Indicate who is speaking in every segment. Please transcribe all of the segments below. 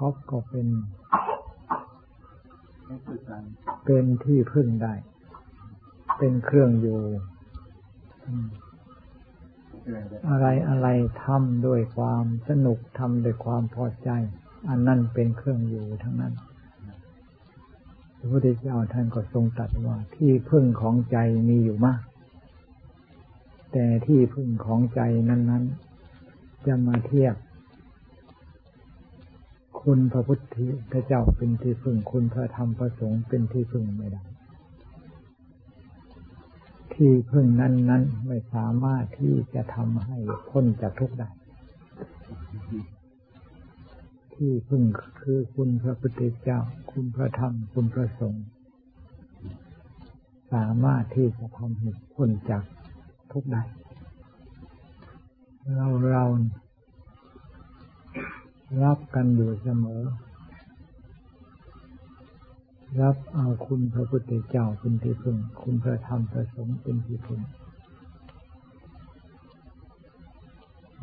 Speaker 1: ก๊อฟก็เป็น เป็นที่พึ่งได้ เป็นเครื่องอยู่อืมอะไรอะไรทำด้วยความสนุกทำด้วยความพอใจ อันนั้นเป็นเครื่องอยู่ทั้งนั้นพระพุทธเจ้าท่านก็ทรงตรัสว่าที่พึ่งของใจมีอยู่มาก แต่ที่พึ่งของใจนั้น ๆ จะมาเทียบ คุณพระพุทธเจ้าเป็นที่พึ่งคุณพระธรรมพระสงฆ์เป็นที่พึ่งไม่ได้ ที่พึ่งนั้นนั้นไม่สามารถที่จะทำให้พ้นจากทุกข์ได้ ที่พึ่งคือคุณพระพุทธเจ้า คุณพระธรรม คุณพระสงฆ์สามารถที่จะทำให้พ้นจากทุกข์ได้ เราเรา รับกันอยู่เสมอ รับเอาคุณพระพุทธเจ้าเป็นที่พึ่ง คุณพระธรรมพระสงฆ์เป็นที่พึ่ง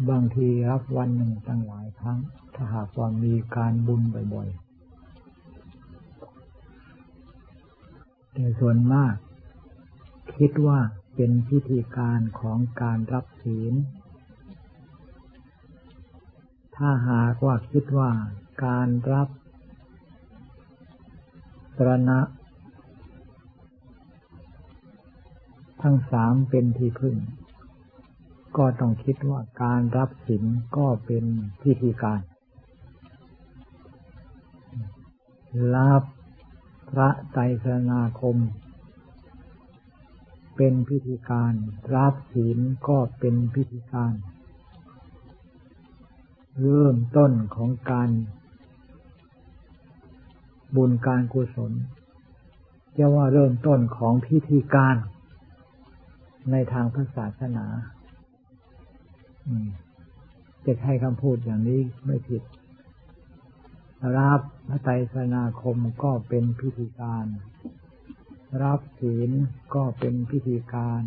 Speaker 1: บางทีรับวันหนึ่งตั้งหลายครั้ง ถ้าหากว่ามีการบุญบ่อยๆ แต่ส่วนมาก คิดว่าเป็นพิธีการของการรับศีล ถ้าหากว่าคิดว่าการรับสรณะ ทั้งสามเป็นที่พึ่ง ก็ต้องคิดว่าการรับศีลก็เป็นพิธีการ รับพระไตรสรณาคม เป็นพิธีการ รับศีลก็เป็นพิธีการ เริ่มต้นของการ บุญการกุศลจะว่าเริ่มต้นของพิธีการ ในทางพระศาสนาจะใช้คำพูดอย่างนี้ไม่ผิดรับพระไตรสรณาคมก็เป็นพิธีการ รับศีลก็เป็นพิธีการ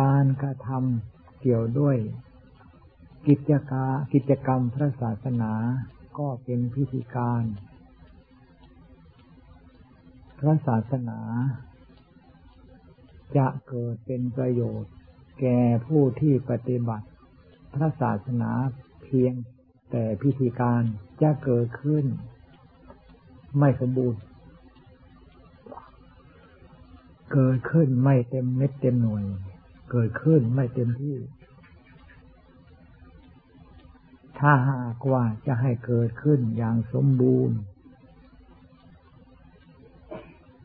Speaker 1: การกระทำเกี่ยวด้วย กิจกากิจกรรมพระศาสนาก็เป็นพิธีการ พระศาสนา จะเกิดเป็นประโยชน์ แก่ผู้ที่ปฏิบัติ พระศาสนาเพียงแต่พิธีการจะเกิดขึ้น ไม่สมบูรณ์ เกิดขึ้นไม่เต็มเม็ดเต็มหน่วย เกิดขึ้นไม่เต็มที่ ถ้าหากว่าจะให้เกิดขึ้นอย่างสมบูรณ์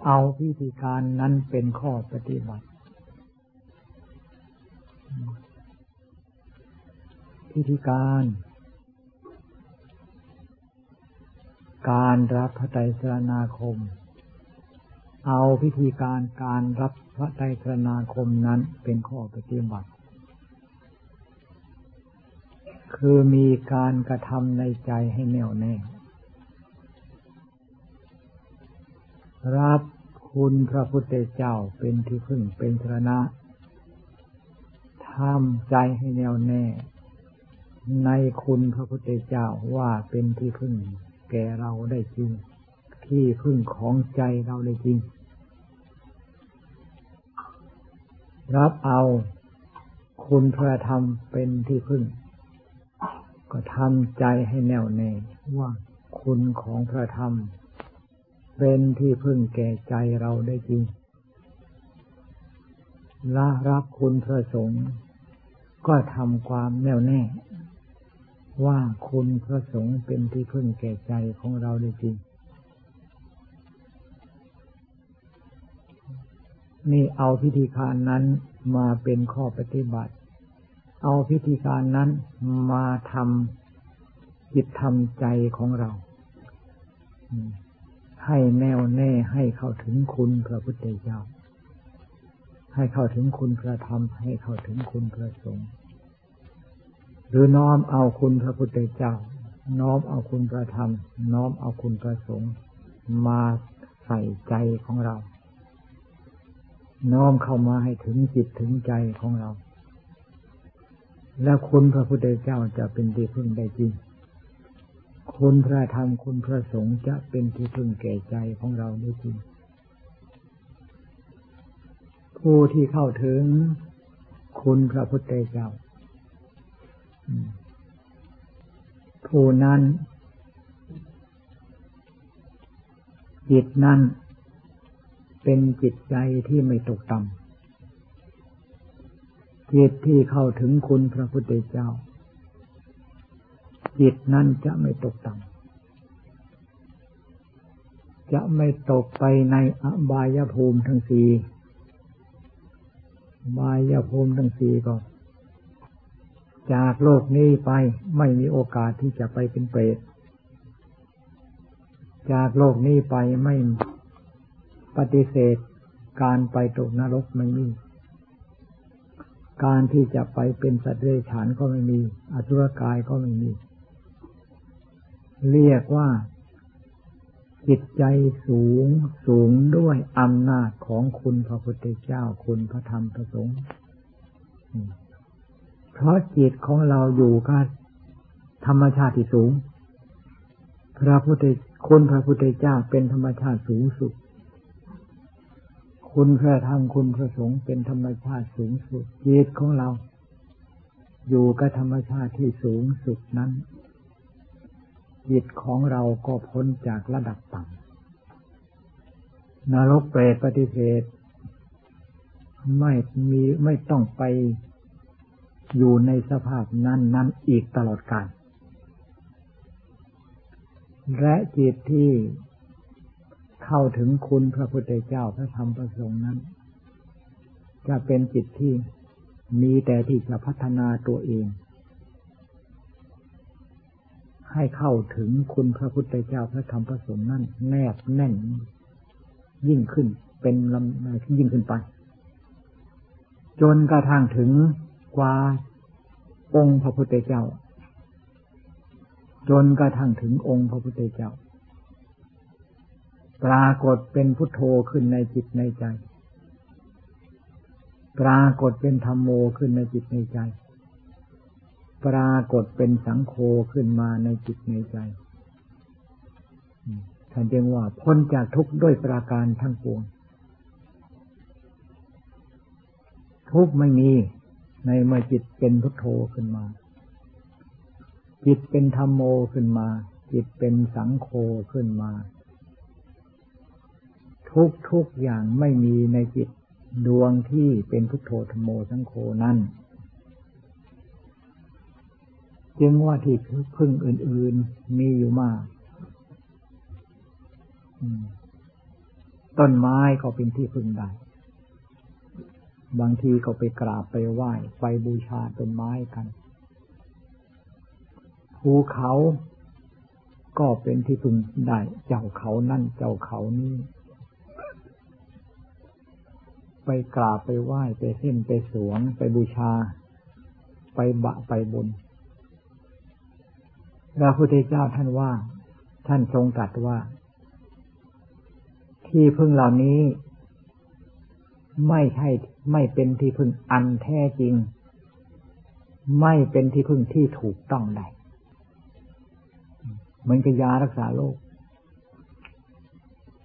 Speaker 1: เอาพิธีการนั้นเป็นข้อปฏิบัติ พิธีการ การรับพระไตรสรณาคม เอาพิธีการการรับพระไตรสรณาคมนั้นเป็นข้อปฏิบัติ คือมีการกระทำในใจให้แน่วแน่ รับคุณพระพุทธเจ้าเป็นที่พึ่งเป็นสรณะทำใจให้แน่วแน่ ในคุณพระพุทธเจ้าว่าเป็นที่พึ่งแก่เราได้จริง ที่พึ่งของใจเราได้จริง รับเอาคุณพระธรรมเป็นที่พึ่ง ก็ทำใจให้แน่วแน่ว่าคุณของพระธรรม เป็นที่พึ่งแก่ใจเราได้จริงละรับคุณพระสงฆ์ก็ทำความแน่วแน่ ว่าคุณพระสงฆ์เป็นที่พึ่งแก่ใจของเราได้จริง นี่เอาพิธีการนั้นมาเป็นข้อปฏิบัติ เอาพิธีการนั้นมาทำจิตทำใจของเรา ให้แน่วแน่ให้เข้าถึงคุณพระพุทธเจ้า ให้เข้าถึงคุณพระธรรม ให้เข้าถึงคุณพระสงฆ์หรือน้อมเอาคุณพระพุทธเจ้า น้อมเอาคุณพระธรรม น้อมเอาคุณพระสงฆ์มาใส่ใจของเรา น้อมเข้ามาให้ถึงจิตถึงใจของเรา แล้วคุณพระพุทธเจ้าจะเป็นที่พึ่งได้จริง คุณพระธรรมคุณพระสงฆ์จะเป็นที่พึ่งแก่ใจของเราได้จริง ผู้ที่เข้าถึงคุณพระพุทธเจ้า ผู้นั้นจิตนั้นเป็นจิตใจที่ไม่ตกต่ำ จิตที่เข้าถึงคุณพระพุทธเจ้า จิตนั้นจะไม่ตกต่ำจะไม่ตกไปในอบายภูมิทั้งสี่บายภูมิทั้งสี่ก็ จากโลกนี้ไปไม่มีโอกาสที่จะไปเป็นเปรตจากโลกนี้ไปไม่ปฏิเสธการไปตกนรกไม่มี การที่จะไปเป็นสัตว์เดรัจฉานก็ไม่มี อสุรกายก็ไม่มี เรียกว่า จิตใจสูงสูงด้วยอำนาจของคุณพระพุทธเจ้าคุณพระธรรมพระสงฆ์เพราะจิตของเราอยู่กับธรรมชาติที่สูง พระพุทธคุณพระพุทธเจ้าเป็นธรรมชาติสูงสุด คุณพระธรรมคุณพระสงฆ์เป็นธรรมชาติสูงสุดจิตของเรา อยู่กับธรรมชาติที่สูงสุดนั้นจิตของเราก็พ้นจากระดับต่ำนรกเปรตปฏิเสธไม่มีไม่ต้องไปอยู่ในสภาพนั้นนั้นอีกตลอดกาลและจิตที่ เข้าถึงคุณพระพุทธเจ้าพระธรรมพระสงฆ์นั้น จะเป็นจิตที่มีแต่ที่จะพัฒนาตัวเอง ให้เข้าถึงคุณพระพุทธเจ้าพระธรรมพระสงฆ์นั้น แนบแน่น ยิ่งขึ้นเป็นลำยิ่งขึ้นไป จนกระทั่งถึงกว่าองค์พระพุทธเจ้า จนกระทั่งถึงองค์พระพุทธเจ้า ปรากฏเป็นพุทโธขึ้นในจิตในใจ ปรากฏเป็นธรรมโมขึ้นในจิตในใจ ปรากฏเป็นสังโฆขึ้นมาในจิตในใจท่านจึงว่าพ้นจากทุกข์ด้วยประการทั้งปวง ทุกข์ไม่มีในเมื่อจิตเป็นพุทโธขึ้นมา จิตเป็นธรรมโมขึ้นมา จิตเป็นสังโฆขึ้นมา ทุกทุกอย่างไม่มีในจิตดวงที่เป็นพุทโธธโมสังโฆนั้นจึงว่าที่พึ่งอื่น ๆมีอยู่มากต้นไม้ก็เป็นที่พึ่งได้ บางทีก็ไปกราบไปไหว้ไปบูชาต้นไม้กัน ภูเขาก็เป็นที่พึ่งได้ เจ้าเขานั่นเจ้าเขานี้ ไปกราบไปไหว้ไปเส้นไปสวง ไปบูชา ไปบะไปบุญพระพุทธเจ้าท่านว่า ท่านทรงตรัสว่า ที่พึ่งเหล่านี้ ไม่ใช่ไม่เป็นที่พึ่งอันแท้จริง ไม่เป็นที่พึ่งที่ถูกต้องใดเหมือนกับยารักษาโรค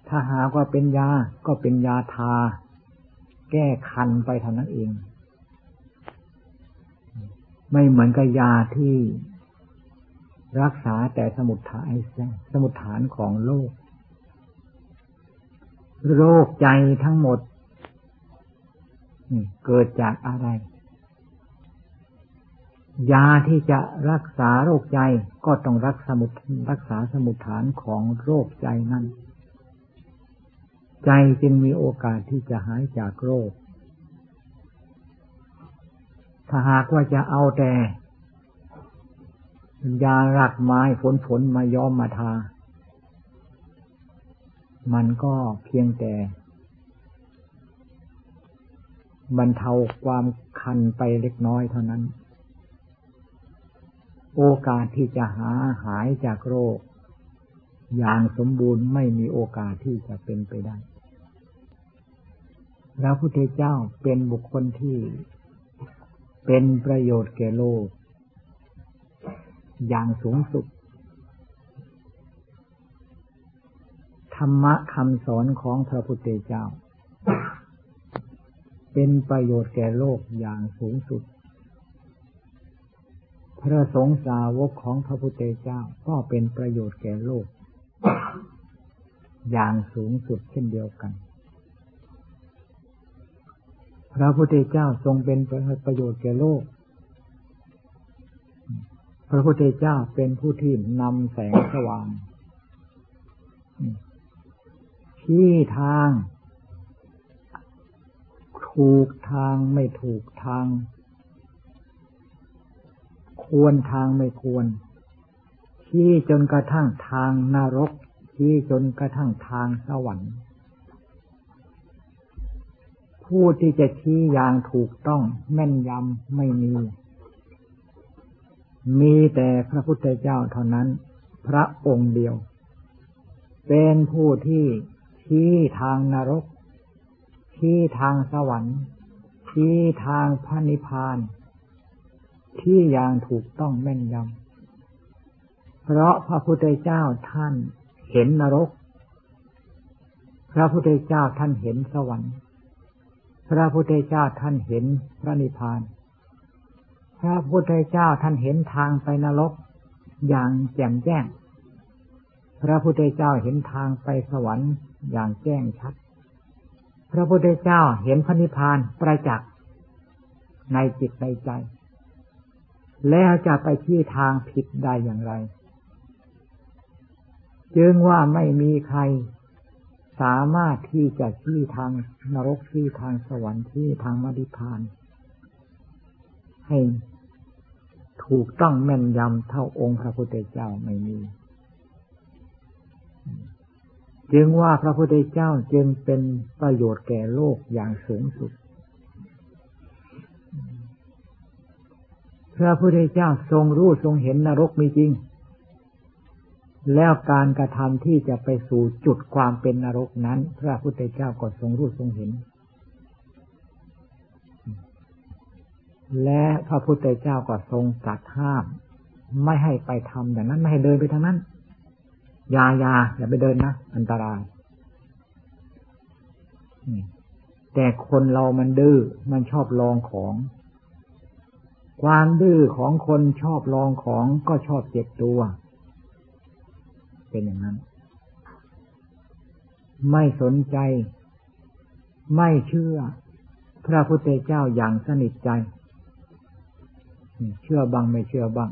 Speaker 1: ถ้าหากว่าเป็นยาก็เป็นยาทา แก้คันไปเท่านั้นเอง ไม่เหมือนกับยาที่รักษาแต่สมุดฐานสมุดฐานของโรคโรคใจทั้งหมดเกิดจากอะไร ยาที่จะรักษาโรคใจก็ต้องรักสมุดรักษาสมุดฐานของโรคใจนั้น ใจจึงมีโอกาสที่จะหายจากโรค ถ้าหากว่าจะเอาแต่ยารักไม้ฝนฝนมาย้อมมาทา มันก็เพียงแต่บรรเทาความคันไปเล็กน้อยเท่านั้น โอกาสที่จะหาหายจากโรค อย่างสมบูรณ์ไม่มีโอกาสที่จะเป็นไปได้ พระพุทธเจ้าเป็นบุคคลที่เป็นประโยชน์แก่โลก อย่างสูงสุด ธรรมะคำสอนของพระพุทธเจ้า เป็นประโยชน์แก่โลกอย่างสูงสุด พระสงฆ์สาวกของพระพุทธเจ้าก็เป็นประโยชน์แก่โลก อย่างสูงสุดเช่นเดียวกัน พระพุทธเจ้าทรงเป็นประโยชน์แก่โลก พระพุทธเจ้าเป็นผู้ที่นำแสงสว่างชี้ทาง ถูกทางไม่ถูกทาง ควรทางไม่ควรชี้จนกระทั่งทางนรกชี้จนกระทั่งทางสวรรค์ ผู้ที่จะชี้อย่างถูกต้องแม่นยำไม่มี มีแต่พระพุทธเจ้าเท่านั้น พระองค์เดียว เป็นผู้ที่ชี้ทางนรก ชี้ทางสวรรค์ ชี้ทางพระนิพพาน ที่อย่างถูกต้องแม่นยำ เพราะพระพุทธเจ้าท่านเห็นนรก พระพุทธเจ้าท่านเห็นสวรรค์ พระพุทธเจ้าท่านเห็นพระนิพพาน พระพุทธเจ้าท่านเห็นทางไปนรกอย่างแจ่มแจ้ง พระพุทธเจ้าเห็นทางไปสวรรค์อย่างแจ้งชัด พระพุทธเจ้าเห็นพระนิพพานประจักษ์ในจิตในใจ แล้วจะไปที่ทางผิดได้อย่างไร จึงว่าไม่มีใคร สามารถที่จะที่ทางนรกที่ทางสวรรค์ที่ทางมรรคพาน ให้ถูกต้องแม่นยำเท่าองค์พระพุทธเจ้าไม่มี จึงว่าพระพุทธเจ้าจึงเป็นประโยชน์แก่โลกอย่างสูงสุด พระพุทธเจ้าทรงรู้ทรงเห็นนรกมีจริง แล้วการกระทำที่จะไปสู่จุดความเป็นนรกนั้น พระพุทธเจ้าก็ทรงรู้ทรงเห็น และพระพุทธเจ้าก็ทรงตรัสห้าม ไม่ให้ไปทำอย่างนั้น ไม่ให้เดินไปทางนั้นยายาอย่าไปเดินนะอันตรายแต่คนเรามันดื้อมันชอบลองของ ความดื้อของคนชอบลองของก็ชอบเจ็บตัว เป็นอย่างนั้น ไม่สนใจ ไม่เชื่อ พระพุทธเจ้าอย่างสนิทใจ เชื่อบ้างไม่เชื่อบ้าง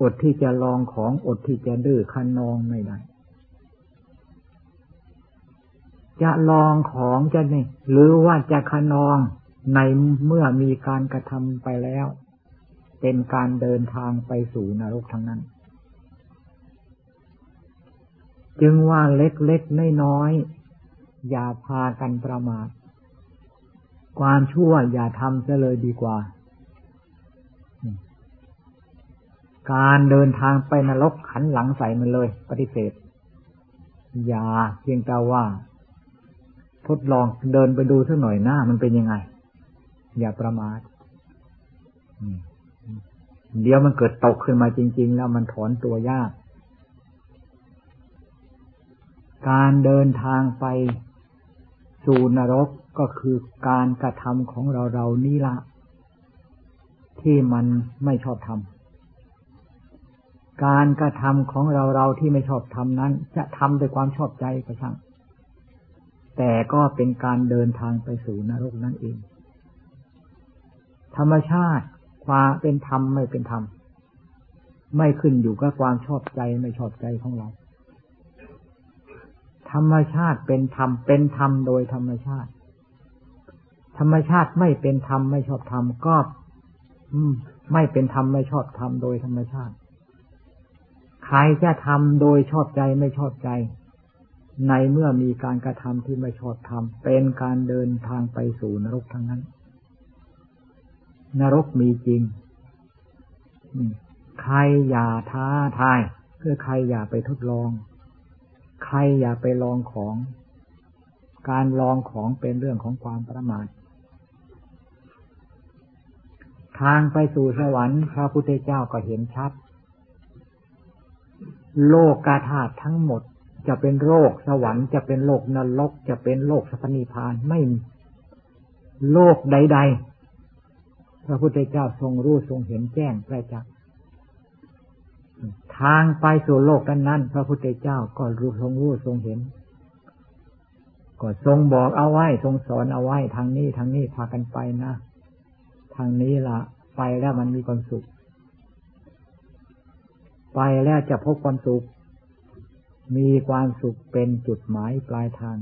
Speaker 1: อดที่จะลองของอดที่จะดื้อคันนองไม่ได้จะลองของจะนี่หรือว่าจะคันนองในเมื่อมีการกระทำไปแล้ว เป็นการเดินทางไปสู่นรกทั้งนั้น จึงว่าเล็กๆน้อยๆอย่าพากันประมาทความชั่วอย่าทำจะเลยดีกว่า การเดินทางไปนรกขันหลังใส่มันเลย ปฏิเสธ อย่าเพียงแต่ว่า ทดลองเดินไปดูสักหน่อยหน้ามันเป็นยังไง อย่าประมาทเดี๋ยวมันเกิดตกขึ้นมาจริง ๆ แล้วมันถอนตัวยาก การเดินทางไปสู่นรกก็คือการกระทำของเราเรานี่ละ ที่มันไม่ชอบทำการกระทำของเราเราที่ไม่ชอบทำนั้น จะทำด้วยความชอบใจก็ช่างแต่ก็เป็นการเดินทางไปสู่นรกนั่นเอง ธรรมชาติความเป็นธรรมไม่เป็นธรรม ไม่ขึ้นอยู่กับความชอบใจไม่ชอบใจของเรา ธรรมชาติเป็นธรรมเป็นธรรมโดยธรรมชาติ ธรรมชาติไม่เป็นธรรมไม่ชอบธรรมก็ไม่เป็นธรรมไม่ชอบธรรมโดยธรรมชาติ ใครจะทำโดยชอบใจไม่ชอบใจ ในเมื่อมีการกระทำที่ไม่ชอบทำเป็นการเดินทางไปสู่นรกทั้งนั้น นรกมีจริงใครอย่าท้าทาย เพื่อใครอย่าไปทดลอง ครอย่าไปลองของ การลองของเป็นเรื่องของความประมาท ทางไปสู่สวรรค์ พระพุทธเจ้าก็เห็นชัด โลกกาธาตุทั้งหมดจะเป็นโรคสวรรค์จะเป็นโลกนรกจะเป็นโลกสัพนิพานไม่โลกใด ๆ พระพุทธเจ้าทรงรู้ทรงเห็นแจ้งประจักษ ทางไปสู่โลกนั้นพระพุทธเจ้าก็รู้ทรงรู้ทรงเห็น ก็ทรงบอกเอาไว้ทรงสอนเอาไว้ทางนี้ทางนี้พากันไปนะทางนี้ละไปแล้วมันมีความสุข ไปแล้วจะพบความสุข มีความสุขเป็นจุดหมายปลายทาง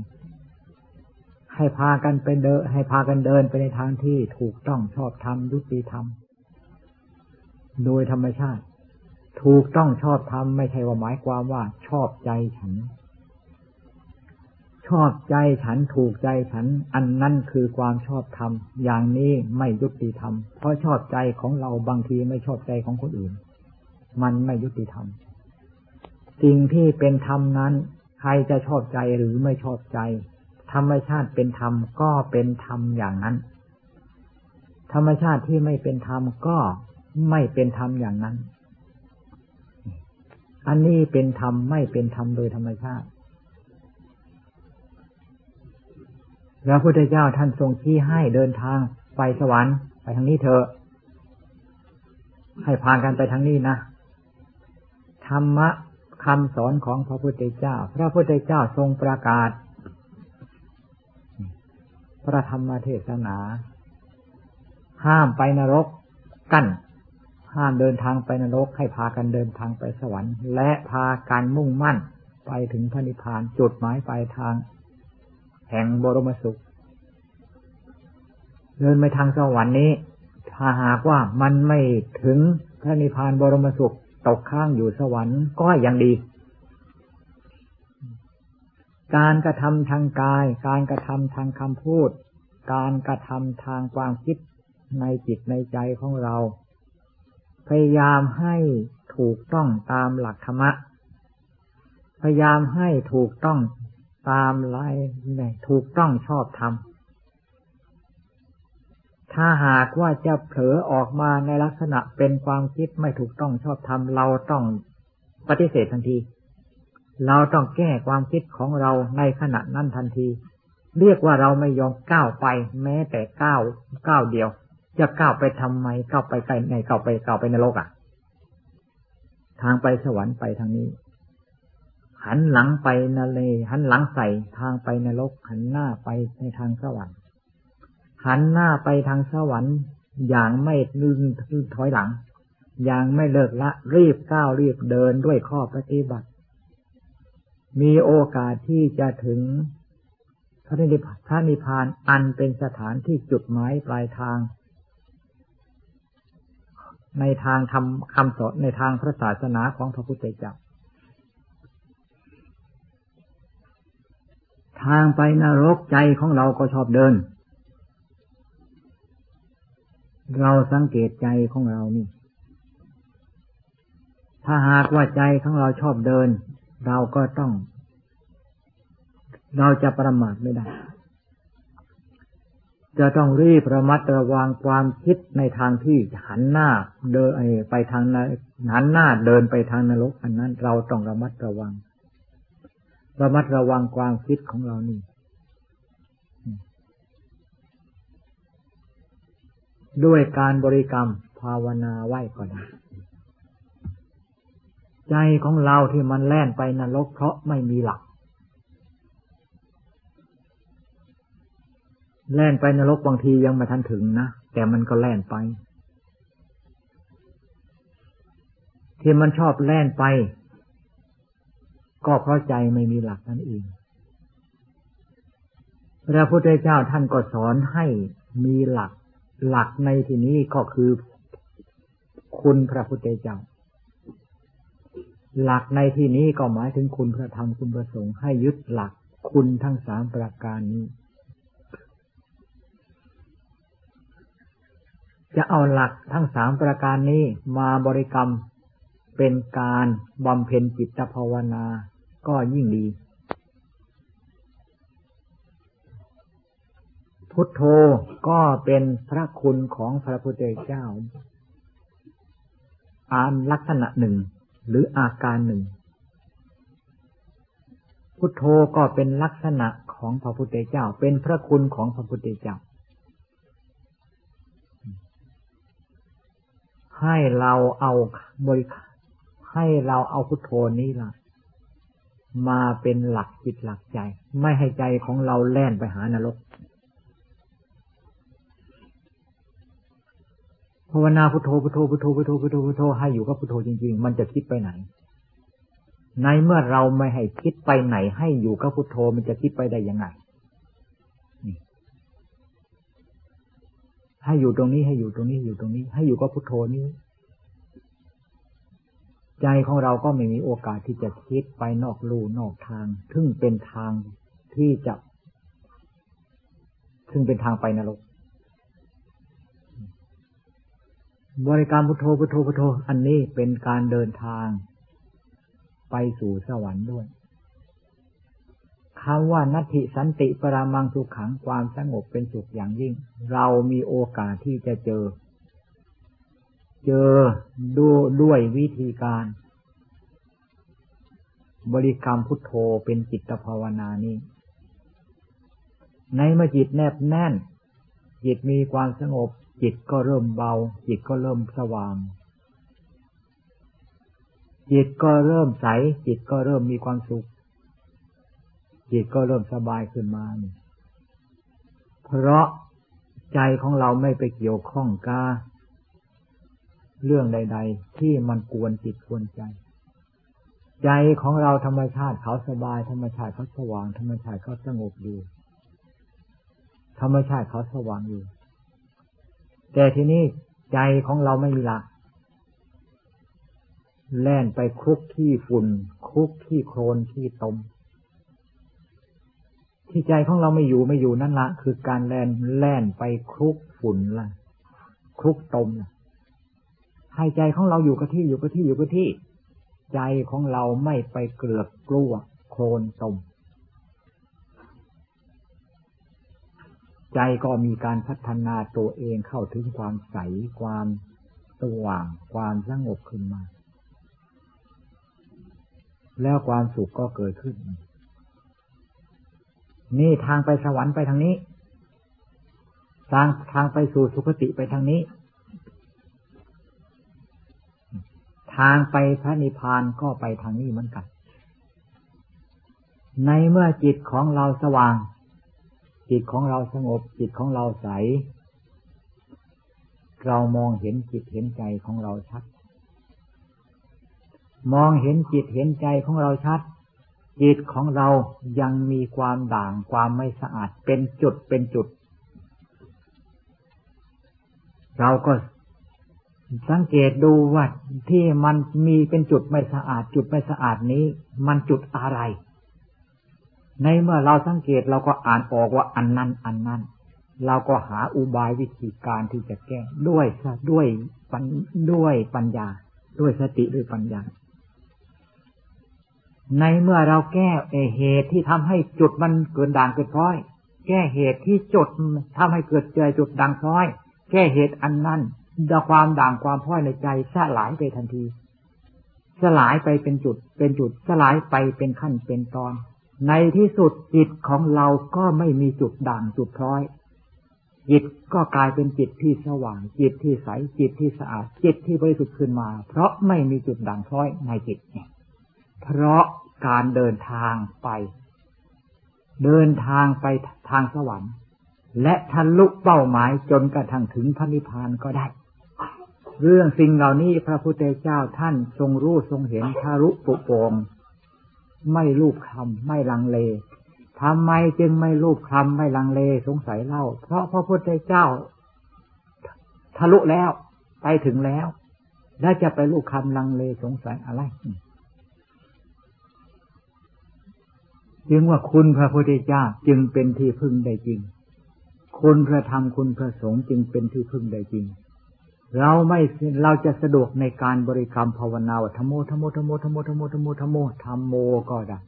Speaker 1: ให้พากันไปเดิน ให้พากันเดินไปในทางที่ถูกต้องชอบธรรมยุติธรรม โดยธรรมชาติ ถูกต้องชอบทำไม่ใช่ว่าหมายความว่า ชอบใจฉัน ชอบใจฉันถูกใจฉัน อันนั้นคือความชอบธรรมอย่างนี้ไม่ยุติธรรม เพราะชอบใจของเราบางทีไม่ชอบใจของคนอื่น มันไม่ยุติธรรม สิ่งที่เป็นธรรมนั้น ใครจะชอบใจหรือไม่ชอบใจ ธรรมชาติเป็นธรรมก็เป็นธรรมอย่างนั้น ธรรมชาติที่ไม่เป็นธรรมก็ไม่เป็นธรรมอย่างนั้น อันนี้เป็นธรรมไม่เป็นธรรมโดยธรรมชาติพระพุทธเจ้าท่านทรงชี้ให้เดินทางไปสวรรค์ไปทางนี้เถอะ ให้พากันไปทางนี้นะ ธรรมะคำสอนของพระพุทธเจ้า พระพุทธเจ้าทรงประกาศ พระธรรมเทศนา ห้ามไปนรกกั้น ห้ามเดินทางไปนรกให้พากันเดินทางไปสวรรค์ และพาการมุ่งมั่น ไปถึงพระนิพพานจุดหมายปลายทาง แห่งบรมสุข เดินไปทางสวรรค์นี้ ถ้าหากว่ามันไม่ถึงพระนิพพานบรมสุขตกข้างอยู่สวรรค์ก็ยังดี การกระทำทางกาย การกระทำทางคำพูด การกระทำทางความคิดในจิตในใจของเรา พยายามให้ถูกต้องตามหลักธรรมะ พยายามให้ถูกต้องตามลายถูกต้องชอบธรรม ถ้าหากว่าจะเผลอออกมาในลักษณะเป็นความคิดไม่ถูกต้องชอบธรรมเราต้องปฏิเสธทันที เราต้องแก้ความคิดของเราในขณะนั้นทันที เรียกว่าเราไม่ยอมก้าวไปแม้แต่ก้าวก้าวเดียว จะก้าวไปทำไมก้าวไปไกลในก้าวไปก้าวไปนรกอะ ทางไปสวรรค์ไปทางนี้ หันหลังไปนเลหันหลังใส่ทางไปนรก หันหน้าไปในทางสวรรค์ หันหน้าไปทางสวรรค์ อย่างไม่ลืมถอยหลัง อย่างไม่เลิกละรีบก้าวรีบเดินด้วยข้อปฏิบัติ มีโอกาสที่จะถึงพระนิพพานอันเป็นสถานที่จุดหมายปลายทาง ในทางทำคำสอนในทางพระศาสนาของพระพุทธเจ้าทางไปนรกใจของเราก็ชอบเดิน เราสังเกตใจของเรานี่ ถ้าหากว่าใจของเราชอบเดิน เราก็ต้อง เราจะประมาทไม่ได้ จะต้องรีบระมัดระวังความคิดในทางที่หันหน้าเดินไปทางหันหน้าเดินไปทางนรกอันนั้น เราต้องระมัดระวัง ระมัดระวังความคิดของเรานี่ด้วยการบริกรรมภาวนาไหว้ก่อนใจของเราที่มันแล่นไปนรกเพราะไม่มีหลัก แล่นไปนรกบางทียังไม่ทันถึงนะ แต่มันก็แล่นไป ที่มันชอบแล่นไป ก็เพราะใจไม่มีหลักนั่นเองพระพุทธเจ้าท่านก็สอนให้มีหลัก หลักในที่นี้ก็คือคุณพระพุทธเจ้า หลักในที่นี้ก็หมายถึงคุณพระธรรมคุณพระสงฆ์ให้ยึดหลักคุณทั้งสามประการนี้ จะเอาหลักทั้งสามประการนี้มาบริกรรม เป็นการบำเพ็ญจิตภาวนาก็ยิ่งดี พุทโธก็เป็นพระคุณของพระพุทธเจ้าอานลักษณะหนึ่งหรืออาการหนึ่ง พุทโธก็เป็นลักษณะของพระพุทธเจ้า เป็นพระคุณของพระพุทธเจ้า ให้เราเอาบริให้เราเอาพุทโธนี้ล่ะ มาเป็นหลักจิตหลักใจ ไม่ให้ใจของเราแล่นไปหานรกภาวนาพุทโธพุทโธพุทโธพุทโธพุทโธพุทโธให้อยู่กับพุทโธจริง ๆ มันจะคิดไปไหน ในเมื่อเราไม่ให้คิดไปไหน ให้อยู่กับพุทโธมันจะคิดไปได้ยังไง ให้อยู่ตรงนี้ให้อยู่ตรงนี้อยู่ตรงนี้ ให้อยู่กับพุทโธนี้ ใจของเราก็ไม่มีโอกาสที่จะคิดไปนอกลู่นอกทาง ซึ่งเป็นทางที่จะ ซึ่งเป็นทางไปนรก บริการพุทโธพุทโธพุทโธ อันนี้เป็นการเดินทาง ไปสู่สวรรค์ด้วย คำว่านัตถิสันติปรามังสุขขังความสงบเป็นสุขอย่างยิ่ง เรามีโอกาสที่จะเจอ เจอดูด้วยวิธีการ บริกรรมพุทโธเป็นจิตภาวนานี้ ในเมื่อจิตแนบแน่น จิตมีความสงบ จิตก็เริ่มเบา จิตก็เริ่มสว่าง จิตก็เริ่มใส จิตก็เริ่มมีความสุข จิตก็เริ่มสบายขึ้นมาเพราะใจของเราไม่ไปเกี่ยวข้องกาเรื่องใด ๆ ที่มันกวนจิตกวนใจ ใจของเราธรรมชาติเขาสบาย ธรรมชาติเขาสว่าง ธรรมชาติเขาสงบอยู่ ธรรมชาติเขาสว่างอยู่ แต่ทีนี้ใจของเราไม่มีหลักแล่นไปคุกที่ฝุ่น คุกที่โคลนที่ตม ที่ใจของเราไม่อยู่ไม่อยู่นั่นละคือการแล่นแล่นไปคลุกฝุ่นละคลุกตมละให้ใจของเราอยู่กับที่อยู่กับที่อยู่กับที่ ใจของเราไม่ไปเกลือกกลัวโคลนตมใจก็มีการพัฒนาตัวเองเข้าถึงความใสความสว่างความสงบขึ้นมา แล้วความสุขก็เกิดขึ้น นี่ทางไปสวรรค์ไปทางนี้ ทางทางไปสู่สุคติไปทางนี้ ทางไปพระนิพพานก็ไปทางนี้เหมือนกัน ในเมื่อจิตของเราสว่าง จิตของเราสงบ จิตของเราใส เรามองเห็นจิตเห็นใจของเราชัด มองเห็นจิตเห็นใจของเราชัด จิตของเรายังมีความด่างความไม่สะอาดเป็นจุดเป็นจุด เราก็สังเกตดูว่าที่มันมีเป็นจุดไม่สะอาด จุดไม่สะอาดนี้ มันจุดอะไร ในเมื่อเราสังเกตเราก็อ่านออกว่าอันนั้นอันนั้น เราก็หาอุบายวิธีการที่จะแก้ด้วยด้วยปัญด้วยปัญญา ด้วยสติด้วยปัญญา ในเมื่อเราแก้เหตุที่ทำให้จุดมันเกิดด่างเกิดพ้อย แก้เหตุที่จุดทำให้เกิดเจอจุดด่างพ้อย แก้เหตุอันนั้นดความด่างความพ้อยในใจสลายไปทันที สลายไปเป็นจุด เป็นจุดสลายไปเป็นขั้นเป็นตอน ในที่สุดจิตของเราก็ไม่มีจุดด่างจุดพร้อย จิตก็กลายเป็นจิตที่สว่าง จิตที่ใสจิตที่สะอาดจิตที่บริสุทธิ์ขึ้นมา เพราะไม่มีจุดด่างพร้อยในจิตเนี่ย เพราะการเดินทางไป เดินทางไปทางสวรรค์ และทะลุเป้าหมายจนกระทั่งถึงพระนิพพานก็ได้ เรื่องสิ่งเหล่านี้พระพุทธเจ้าท่านทรงรู้ทรงเห็นทะลุปุโปงไม่รูปคำไม่ลังเลทำไมจึงไม่รูปคำไม่ลังเลสงสัยเล่า เพราะพระพุทธเจ้า ทะลุแล้ว ไปถึงแล้ว แล้วจะไปรูปคำลังเลสงสัยอะไร จึงว่าคุณพระพุทธเจ้าจึงเป็นที่พึ่งได้จริง คุณพระธรรมคุณพระสงฆ์จึงเป็นที่พึ่งได้จริง เราไม่เราจะสะดวกในการบริกรรมภาวนาว่าธโมธโมธโมธโมธโมธโมธโมธรรมโมก็ได้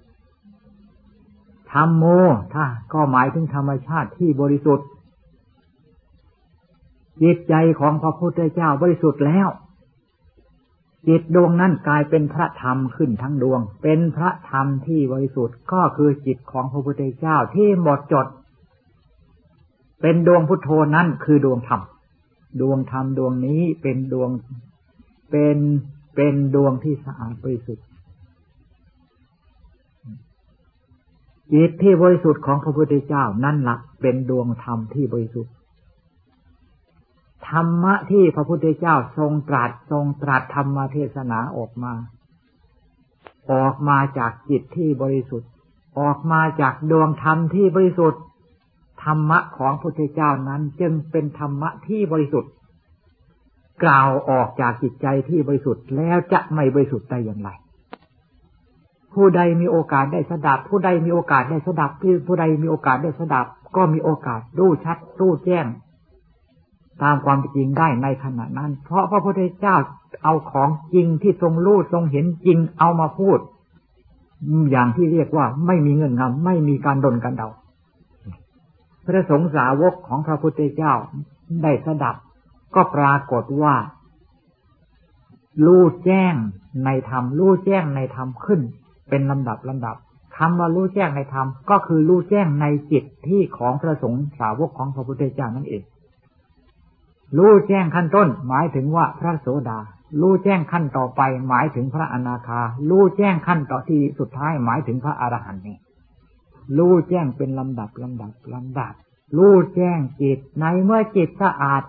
Speaker 1: ธรรมโมถ้าก็หมายถึงธรรมชาติที่บริสุทธิ์จิตใจของพระพุทธเจ้าบริสุทธิ์แล้ว จิตดวงนั้นกลายเป็นพระธรรมขึ้นทั้งดวง เป็นพระธรรมที่บริสุทธิ์ก็คือจิตของพระพุทธเจ้าที่หมดจด เป็นดวงพุทโธนั้นคือดวงธรรม ดวงธรรมดวงนี้เป็นดวง เป็นเป็นดวงที่สะอาดบริสุทธิ์จิตที่บริสุทธิ์ของพระพุทธเจ้านั่นละเป็นดวงธรรมที่บริสุทธิ์ ธรรมะที่พระพุทธเจ้าทรงตรัสทรงตรัสธรรมเทศนาออกมา ออกมาจากจิตที่บริสุทธิ์ ออกมาจากดวงธรรมที่บริสุทธิ์ ธรรมะของพระพุทธเจ้านั้นจึงเป็นธรรมะที่บริสุทธิ์ กล่าวออกจากจิตใจที่บริสุทธิ์แล้วจะไม่บริสุทธิ์ได้อย่างไร ผู้ใดมีโอกาสได้สดับ ผู้ใดมีโอกาสได้สดับผู้ใดมีโอกาสได้สดับ ก็มีโอกาสรู้ชัดรู้แจ้ง ตามความจริงได้ในขณะนั้น เพราะพระพุทธเจ้าเอาของจริงที่ทรงรู้ทรงเห็นจริงเอามาพูด อย่างที่เรียกว่าไม่มีเงื่อนงำไม่มีการดนกันเดา พระสงฆ์สาวกของพระพุทธเจ้าได้สดับ ก็ปรากฏว่ารู้แจ้งในธรรมรู้แจ้งในธรรมขึ้น เป็นลำดับลำดับคำว่ารู้แจ้งในธรรมก็คือรู้แจ้งในจิตที่ของพระสงฆ์สาวกของพระพุทธเจ้านั่นเอง รู้แจ้งขั้นต้น หมายถึงว่าพระโสดา รู้แจ้งขั้นต่อไปหมายถึงพระอนาคา รู้แจ้งขั้นต่อที่สุดท้ายหมายถึงพระอรหันต์นี่รู้แจ้งเป็นลำดับลำดับลำดับ รู้แจ้งจิตในเมื่อจิตสะอาด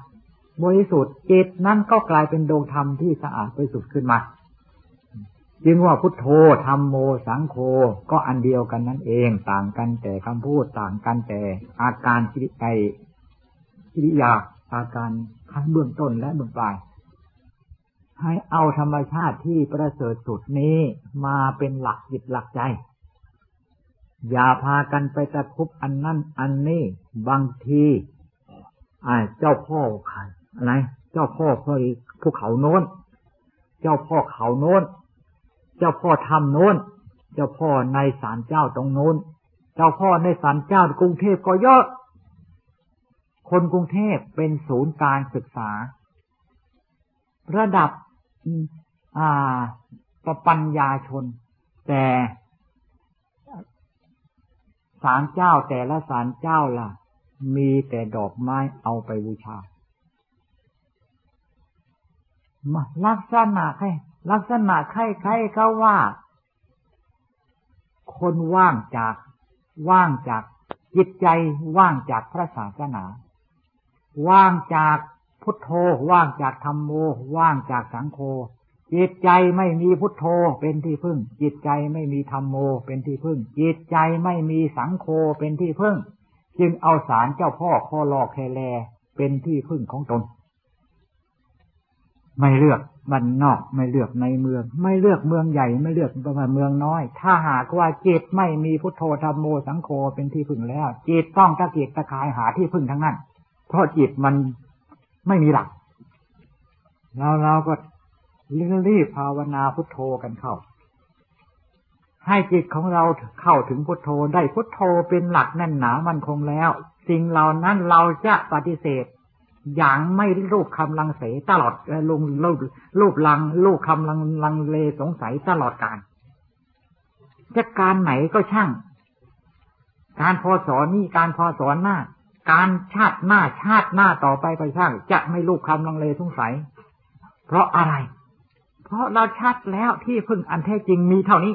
Speaker 1: บริสุทธิ์จิตนั้นก็กลายเป็นดวงธรรมที่สะอาดบริสุทธิ์ขึ้นมาจึงว่าพุทโธธรรมโมสังโฆก็อันเดียวกันนั่นเอง ต่างกันแต่คำพูดต่างกันแต่อาการชีวิตใจกิริยา อาการขั้นเบื้องต้นและเบื้องปลาย ให้เอาธรรมชาติที่ประเสริฐสุดนี้มาเป็นหลักจิตหลักใจ อย่าพากันไปตะคุบอันนั้นอันนี้บางทีเจ้าพ่อใครอะไรเจ้าพ่อพ่อภูเขาโน้น เจ้าพ่อเขาโน้น เจ้าพ่อทำโน้น เจ้าพ่อในศาลเจ้าตรงโน้น เจ้าพ่อในศาลเจ้ากรุงเทพก็เยอะ คนกรุงเทพเป็นศูนย์การศึกษา ระดับอ่าปปัญญาชน แต่ศาลเจ้าแต่ละศาลเจ้าล่ะ มีแต่ดอกไม้เอาไปบูชามาลักษณะใครลักษณะใครใครก็ว่า คนว่างจากว่างจากจิตใจว่างจากพระศาสนา ว่างจากพุทโธ ว่างจากธรรมโม ว่างจากสังโฆ จิตใจไม่มีพุทโธเป็นที่พึ่ง จิตใจไม่มีธรรมโม เป็นที่พึ่ง จิตใจไม่มีสังโฆเป็นที่พึ่ง จึงเอาสารเจ้าพ่อคอลอกแคแลเป็นที่พึ่งของตน ไม่เลือกบ้านนอกไม่เลือกในเมือง ไม่เลือกเมืองใหญ่ไม่เลือกเมืองน้อย ถ้าหากว่าจิตไม่มีพุทโธธรรมโมสังโฆเป็นที่พึ่งแล้วจิตต้องตะเกียกตะกายหาที่พึ่งทั้งนั้น เพราะจิตมันไม่มีหลักเราเราก็รีบภาวนาพุทโธกันเข้า ให้จิตของเราเข้าถึงพุทโธได้พุทโธเป็นหลักแน่นหนามันคงแล้ว สิ่งเหล่านั้นเราจะปฏิเสธ อย่างไม่รูปคำลังเสตลอดลงรูปรูปลังรูปคำลังลังเลสงสัยตลอดการจะการไหนก็ช่าง การพอสอนนี่การพอสอนหน้า การชาติหน้าชาติหน้าต่อไปไปช่าง จะไม่ลูกคำลังเลสงสัย เพราะอะไร เพราะเราชัดแล้วที่พึ่งอันแท้จริงมีเท่านี้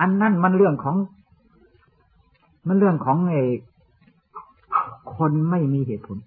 Speaker 1: อันนั้นมันเรื่องของ มันเรื่องของไอ้คนไม่มีเหตุผล